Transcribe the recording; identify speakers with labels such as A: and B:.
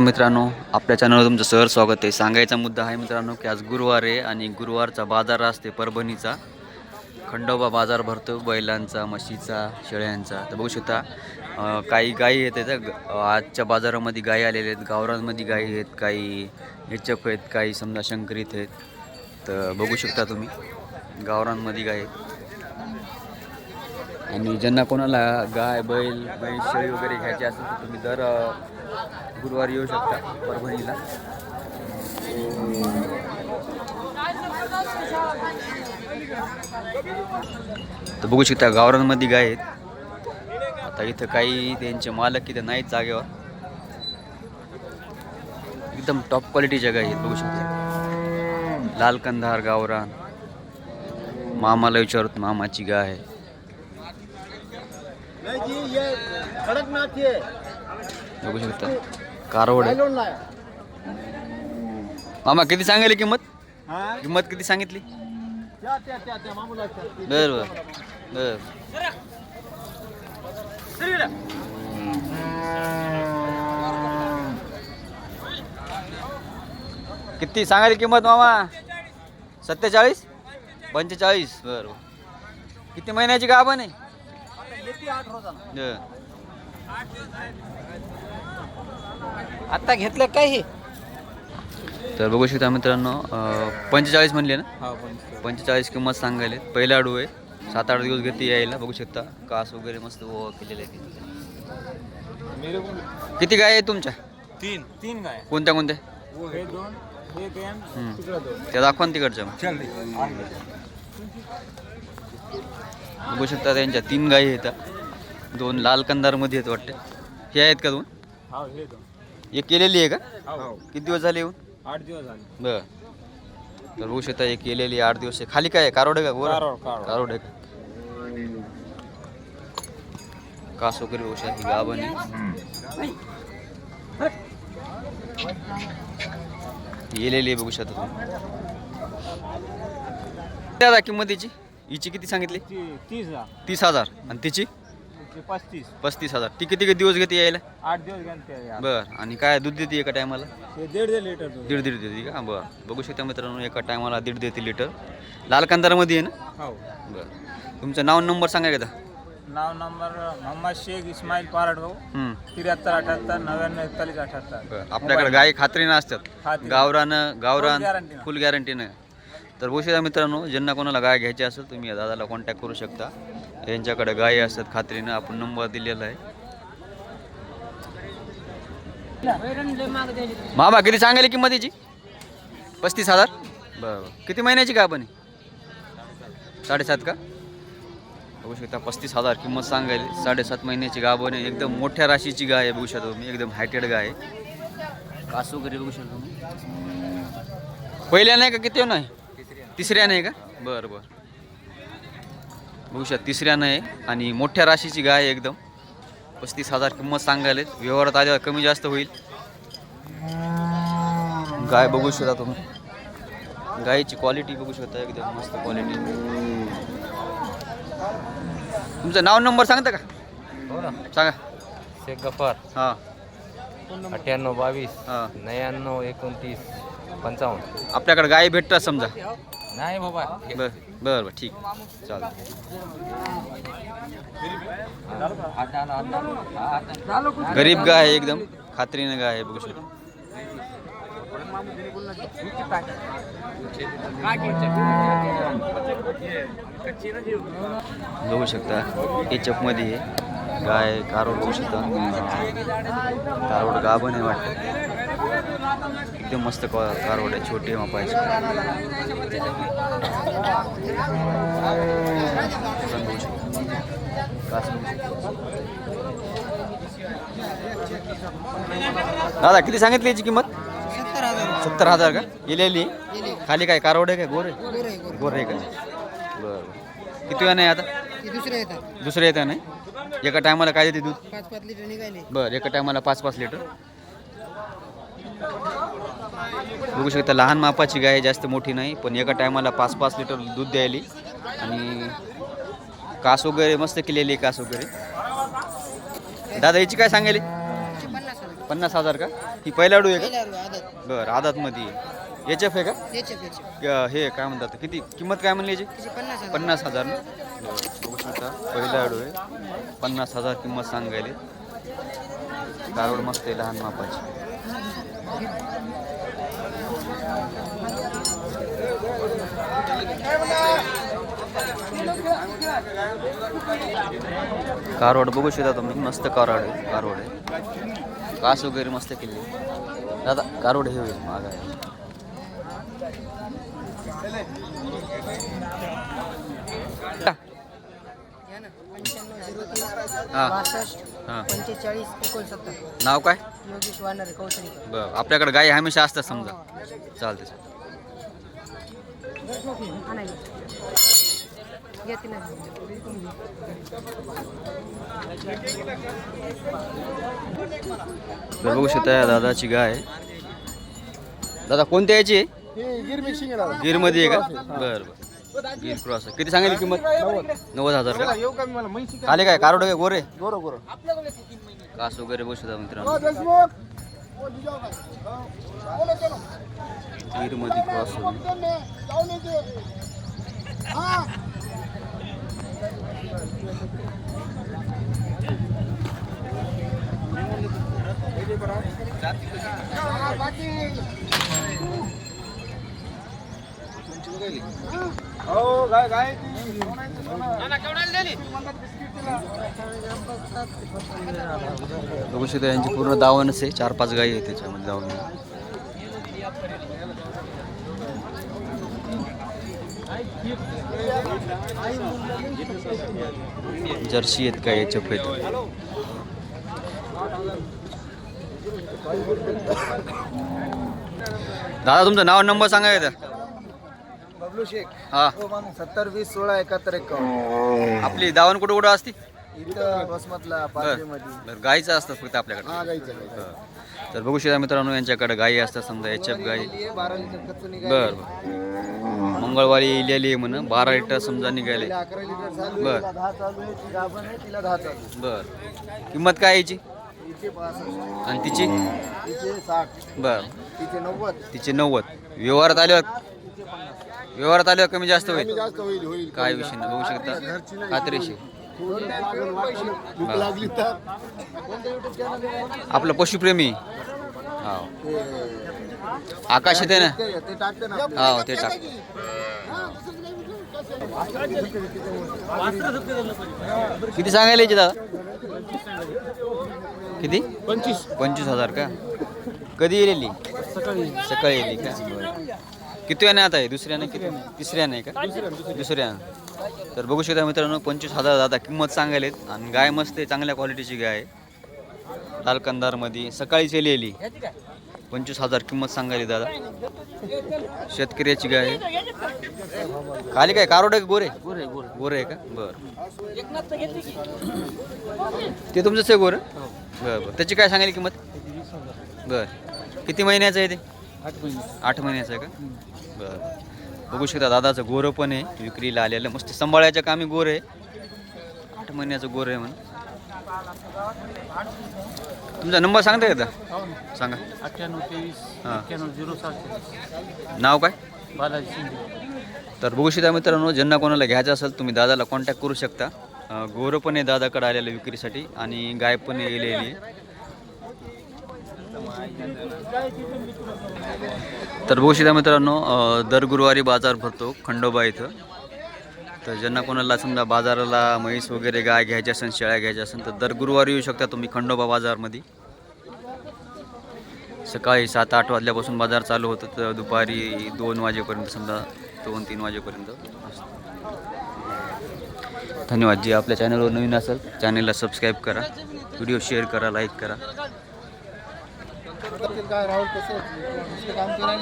A: मित्रांनो आपल्या चॅनलवर तुमचं सहर स्वागत आहे. सांगायचा मुद्दा आहे मित्रांनो की आज गुरुवार आहे आणि गुरुवारचा बाजार असते परभणीचा. खंडोबा बाजार भरतो बैलांचा म्हशीचा शेळ्यांचा. तर बघू शकता काही गायी आहेत इथं. आजच्या बाजारामध्ये गायी आलेल्या आहेत गावरांमध्ये गायी आहेत काही एचप आहेत काही समजा शंकरीत आहेत. तर बघू शकता तुम्ही गावरांमध्ये गाय आहेत. आणि ज्यांना कोणाला गाय बैल बैल शेळी वगैरे घ्यायची असेल तर तुम्ही दर गुरुवारी येऊ शकता परभणीला. तर बघू शकता गावरांमध्ये गाय आहेत. आता इथं काही त्यांचे मालक इथं नाहीत जागेवर. एकदम टॉप क्वालिटीच्या गाय आहेत बघू शकता. लाल कंधार गावरान. मामाला विचारत मामाची गाय. आहे बघू शकता. कारवड आहे. मामा किती सांगायली किंमत? किंमत किती सांगितली? बर बर. बर. किती सांगायली किंमत मामा? सत्तेचाळीस? पंचेचाळीस. बर. किती महिन्याची का आपण आहे
B: आठ रोजा
A: बर.
B: आता घेतलं काय हे
A: तर बघू शकता मित्रांनो पंचेचाळीस म्हणले ना?
B: हा
A: पंचेचाळीस. किंमत सांगायले पहिला अडू आहे. सात आठ दिवस घेते यायला बघू शकता. कास वगैरे मस्त ओवा केलेले आहे
B: मेरे को
A: किती गाय आहे तुमच्या?
B: तीन तीन गाय.
A: कोणत्या कोणत्या?
B: हे हे
A: त्या दाखवा ना तिकडच्या बघू शकता त्यांच्या तीन गायी आहेत. दोन लाल कंदारमध्ये आहेत वाटते. हे आहेत का दोन?
B: हा हे दोन.
A: एक केलेली आहे का?
B: हो.
A: किती दिवस झाले येऊन?
B: आठ दिवस झाले.
A: बर. तर बघू शकता एक केलेली आहे, आठ दिवस. आहे खाली काय आहे? कारोड आहे का? गोरा
B: कारोड, कारोड.
A: कारोड आहे का? कास वगैरे बघू शकता ही गाभण आहे. येलेली आहे बघू शकता तुम्ही. दादा किंमतीची? हिची किती सांगितली?
B: ती- तीस हजार.
A: तीस हजार. आणि तिची?
B: ती पस्तीस.
A: पस्तीस हजार. ती किती किती दिवस घेते यायला?
B: आठ दिवस यार.
A: बर. आणि काय दूध देते एका टायमाला?
B: ते दीड दीड लिटर दूध.
A: दीड दीड देते का? बरं. बघू शकता मित्रांनो एका टायमाला दीड देते लिटर. लाल कंदारमध्ये आहे ना?
B: हो.
A: बरं. तुमचं नाव नंबर सांगा का
B: नाव नंबर मोहम्मद शेख इस्माईल पारड भाऊ.
A: हं.
B: त्र्याहत्तर अठ्याहत्तर नव्याण्णव एकतालीस अठ्याहत्तर.
A: बरं. आपल्याकडे गाय खात्रीनं असतात. गावरानं गावरान
B: Full guarantee ना.
A: फुल गॅरंटीनं तर बघू शकता मित्रांनो ज्यांना कोणाला गाय घ्यायची असेल तुम्ही या दादाला कॉन्टॅक्ट करू शकता. यांच्याकडे गाय असतात खात्रीनं आपण नंबर दिलेला आहे. मामा किती सांगायला किंमत याची? पस्तीस हजार? बरं किती महिन्याची का आपण साडेसात का? बघू शकता पस्तीस हजार किंमत सांगायला. साडेसात महिन्याची गाभण आहे एकदम मोठ्या राशीची गाय आहे बघू शकता मी एकदम हायटेड गाय आहे. कासू वगैरे बघू शकता तुम्ही. पहिल्या नाही का किती नाही? तिसऱ्या नाही का? बरं बरं. बघू शकता तिसऱ्या नाही आणि मोठ्या राशीची गाय आहे एकदम. पस्तीस हजार किंमत सांगायला व्यवहारात आल्यावर कमी जास्त होईल. गाय बघू शकता तुम्ही. गायीची क्वालिटी बघू शकता एकदम मस्त क्वालिटी तुमचं नाव नंबर सांगता का?
B: हो ना.
A: सांगा.
B: शेख गफार.
A: हां.
B: अठ्ठ्याण्णव बावीस.
A: हां.
B: नव्याण्णव एकोणतीस. पंचावन्न.
A: आपल्याकडे गाय भेटतात समजा.
B: नाही बाबा.
A: बरं बरं ठीक. चालेल. गरीब गाय आहे एकदम. खात्रीनं गाय आहे बघू शकतो. बघू शकता एचपमध्ये चपमध्ये गाय कारोड बघू शकता. कारोड गाभण आहे वाटतं. एकदम मस्त का- कारोड आहे छोटी मापायची शकता. दादा किती सांगितली याची किंमत?
C: सत्तर हजार
A: का? इलेली खाली काय कारवड आहे का गोरे
C: गोरे गोरे
A: आहे का? बरं. बरं किती वेळा नाही आता?
C: दुसरे येतात.
A: दुसरे येतं नाही? एका टायमाला काय देते दूध?
C: पाच पाच लिटर निघाले.
A: बरं एका टायमाला पाच पाच लिटर. बघू शकता लहान मापाची गाय आहे, जास्त मोठी नाही पण एका टायमाला पाच पाच लिटर दूध द्यायली. आणि कास वगैरे मस्त केलेली आहे कास वगैरे. दादा याची काय सांगायली?
C: पन्नास हजार
A: का? ही पहिलाडू आहे
C: पहिला रू आदत.
A: का बरं आदातमध्ये. एच एफ आहे का? हे काय म्हणतात किती किंमत काय म्हणली याची?
C: पन्नास हजार.
A: ना? बघू शकता पहिला आडू आहे. पन्नास हजार किंमत सांगायले. कारोड मस्त आहे लहान मापाची. कारवड बघू शकता तुम्ही. मस्त कारवड आहे कारवड आहे. कास वगैरे मस्त केली. दादा कारवड हे होईल माग. आहे हा. हां.
C: पंचेचाळीस एकोणसत्तर.
A: नाव काय?
C: योगेश वानरे कौशलिक
A: बरं आपल्याकडे गाई हमेशा असतात समजा. चालते तर बघू शकता या दादाची गाय. आहे. दादा कोणत्या याची? आहे
D: गिर मिक्सिंग आहे
A: गिरमध्ये आहे का? बरं बरं. गिर क्रॉस आहे. किती सांगितली किंमत? नव्वद हजार का?
D: येऊ का मी मला म्हैसी
A: आले काय? कारोड काय? गोरे?
D: गोरो गोरो.
A: कास वगैरे बघू शकता मित्रांनो.
D: देशमुख.
A: गिरमध्ये क्रॉस
D: हो
A: बघू शकता यांची पूर्ण दावणच आहे. चार पाच गाई आहे त्याच्यामध्ये दावण जर्सी आहेत काय याच्या आहेत दादा तुमचं नाव नंबर सांगा येतं
D: बबलू शेख.
A: हा.
D: हो सत्तर वीस सोळा एकाहत्तर एकावन्न.
A: आपली दावण कुठं कुठं असते?
D: इथं बसमतला
A: बरं. गाईचं असतं फक्त आपल्याकडे.
D: हा गाईचं गाईचं.
A: बरं. तर बघू शकता मित्रांनो यांच्याकडे गाई असतात समजा एच एफ गाई.
D: आहे, बारा लिटर कच्चं निघाली
A: बर बर. मंगळवारी इलेली आहे म्हणून बारा लिटर समजा निघाले
D: तिला अकरा लिटर चालू
A: बर.
D: आहे तिला दहा चालू आहे ती गाभण आहे तिला दहा चालू आहे.
A: बर. किंमत काय याची?
D: तिचे पासष्ट.
A: आणि तिची?
D: तिचे साठ.
A: बर.
D: तिचे नव्वद.
A: तिचे नव्वद. व्यवहारात आल्यावर व्यवहारात आल्यावर कमी जास्त होईल.
D: जास्त होईल होईल.
A: काय विषय नाही बघू शकता. खात्रीशी.
D: भूक लागली तर
A: आपलं पशुप्रेमी. हा आकाश येते ना?
D: ते ते टाकते ना
A: हा ते टाक. किती सांगायला याची दादा? किती?
D: पंचवीस.
A: पंचवीस हजार का? कधी येलेली?
D: सकाळी.
A: सकाळी येली का. किती वेळाने आता आहे? दुसऱ्याने किती? तिसऱ्याने का? दुसऱ्यानं. तर बघू शकता मित्रांनो पंचवीस हजार दादा किंमत सांगायलेत आणि गाय मस्त आहे चांगल्या क्वालिटीची गाय आहे. लाल कंदारमध्ये सकाळीच येली पंचवीस हजार किंमत सांगायली दादा. शेतकऱ्याची गाय खाली काय? कारोड आहे का गोरे गोरे? गोरे आहे का? बरं. ते तुमचंच आहे गोरं? बरं बरं. त्याची काय सांगायली किंमत? बरं. किती महिन्याचं आहे ते?
D: आठ महिने.
A: आठ महिन्याचं आहे का? बरं. बघू शकता दादाचं गोरं पण आहे. विक्रीला आलेलं मस्त सांभाळायच्या कामी गोर आहे. आठ महिन्याचं गोरं आहे म्हणून. तुमचा नंबर सांगता का आता सांगा.
D: अठ्ठ्याण्णव तेवीस
A: हां.
D: एक्क्याण्णव झिरो सात
A: नाव काय?
D: बालाजी शिंदे.
A: तर बघू शकता मित्रांनो ज्यांना कोणाला घ्यायचं असेल तुम्ही दादाला कॉन्टॅक्ट करू शकता. गोरं पण आहे दादाकडे आलेलं विक्रीसाठी आणि गाय पण येलेली आहे. तर बघू मित्रांनो दर गुरुवारी बाजार भरतो खंडोबा इथं. तर ज्यांना कोणाला समजा बाजाराला म्हैस वगैरे गाय घ्यायच्या असेल शेळ्या घ्यायच्या असेल तर दर गुरुवारी येऊ शकता तुम्ही खंडोबा बाजारमध्ये. सकाळी सात आठ वाजल्यापासून बाजार चालू होतं तर दुपारी दोन वाजेपर्यंत समजा दोन तीन वाजेपर्यंत. धन्यवाद. जे आपल्या चॅनलवर नवीन असेल चॅनलला सबस्क्राईब करा. व्हिडिओ शेअर करा लाईक करा.
D: करतील काय राहुल कसं काम केलं